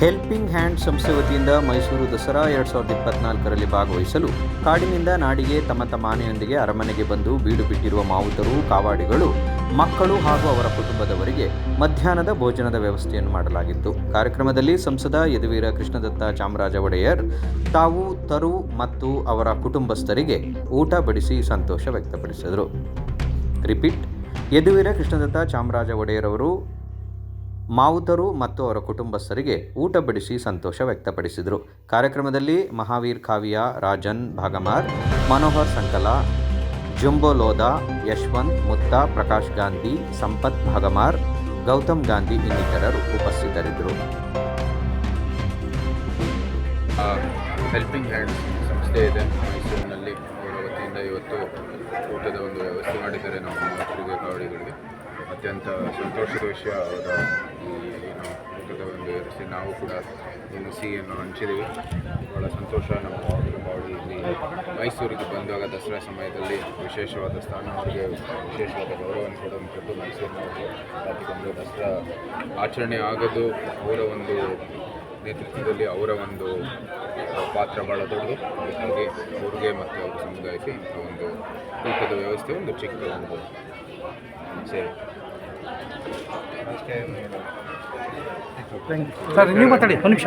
Helping hand ಸಂಸ್ಥೆ ವತಿಯಿಂದ ಮೈಸೂರು ದಸರಾ ಎರಡು ಸಾವಿರದ ಇಪ್ಪತ್ನಾಲ್ಕರಲ್ಲಿ ಭಾಗವಹಿಸಲು ಕಾಡಿನಿಂದ ನಾಡಿಗೆ ತಮ್ಮ ತಮ್ಮ ಆನೆಯೊಂದಿಗೆ ಅರಮನೆಗೆ ಬಂದು ಬೀಡು ಬಿಟ್ಟಿರುವ ಮಾವುತರು, ಕಾವಾಡಿಗಳು, ಮಕ್ಕಳು ಹಾಗೂ ಅವರ ಕುಟುಂಬದವರಿಗೆ ಮಧ್ಯಾಹ್ನದ ಭೋಜನದ ವ್ಯವಸ್ಥೆಯನ್ನು ಮಾಡಲಾಗಿತ್ತು. ಕಾರ್ಯಕ್ರಮದಲ್ಲಿ ಸಂಸದ ಯದುವೀರ ಕೃಷ್ಣದತ್ತ ಚಾಮರಾಜ ಒಡೆಯರ್, ತಾವು, ತರು ಮತ್ತು ಅವರ ಕುಟುಂಬಸ್ಥರಿಗೆ ಊಟ ಬಡಿಸಿ ಸಂತೋಷ ವ್ಯಕ್ತಪಡಿಸಿದರು. ರಿಪೀಟ್, ಯದುವೀರ ಕೃಷ್ಣದತ್ತ ಚಾಮರಾಜ ಒಡೆಯರವರು ಮಾವುತರು ಮತ್ತು ಅವರ ಕುಟುಂಬಸ್ಥರಿಗೆ ಊಟ ಬಡಿಸಿ ಸಂತೋಷ ವ್ಯಕ್ತಪಡಿಸಿದರು. ಕಾರ್ಯಕ್ರಮದಲ್ಲಿ ಮಹಾವೀರ್ ಕಾವ್ಯ, ರಾಜನ್, ಭಾಗಮಾರ್, ಮನೋಹರ್ ಸಂಕಲ, ಜುಂಬೋ ಲೋದಾ ಯಶವಂತ್, ಮುತ್ತ, ಪ್ರಕಾಶ್ ಗಾಂಧಿ, ಸಂಪತ್ ಭಾಗಮಾರ್, ಗೌತಮ್ ಗಾಂಧಿ ಇನ್ನಿತರರು ಉಪಸ್ಥಿತರಿದ್ದರು. ಹೆಲ್ಪಿಂಗ್ ಹ್ಯಾಂಡ್ ಸಂಸ್ಥೆ ಇದೆ. ಮೈಸೂರಿನಲ್ಲಿ ಅವರ ವತಿಯಿಂದ ಇವತ್ತು ಊಟದ ಒಂದು ವ್ಯವಸ್ಥೆ ಮಾಡಿದ್ದಾರೆ. ನಮ್ಮ ಮಕ್ಕಳಿಗೆ ಕಾವಡಿಗಳಿಗೆ ಅತ್ಯಂತ ಸಂತೋಷದ ವಿಷಯ ಅವರ ಏನು ಒಂದು ನಾವು ಕೂಡ ಏನು ಸಿಹಿಯನ್ನು ಹಂಚಿದ್ದೀವಿ ಬಹಳ ಸಂತೋಷ ನಮ್ಮ ಕಾವಡಿ ಇಲ್ಲಿ ಮೈಸೂರಿಗೆ ಬಂದಾಗ ದಸರಾ ಸಮಯದಲ್ಲಿ ವಿಶೇಷವಾದ ಸ್ಥಾನ, ಅವರಿಗೆ ವಿಶೇಷವಾದ ಗೌರವವನ್ನು ಕೊಡುವಂಥದ್ದು ಮೈಸೂರಿನವರಿಗೆ ಅದಕ್ಕೊಂದು ದಸರಾ ಆಚರಣೆ ಆಗೋದು. ಅವರ ಒಂದು ನೇತೃತ್ವದಲ್ಲಿ ಅವರ ಒಂದು ಪಾತ್ರ ಭಾಳ ದೊಡ್ಡದು. ಹಾಗಾಗಿ ಅವ್ರಿಗೆ ಮತ್ತು ಅವರ ಸಮುದಾಯಕ್ಕೆ ಒಂದು ಊಟದ ವ್ಯವಸ್ಥೆ, ಒಂದು ಚಿಕ್ಕ ಒಂದು ಸೇವೆ ಸರ್ ನೀವು ಮಾತಾಡಿ ಒಂದು ನಿಮಿಷ.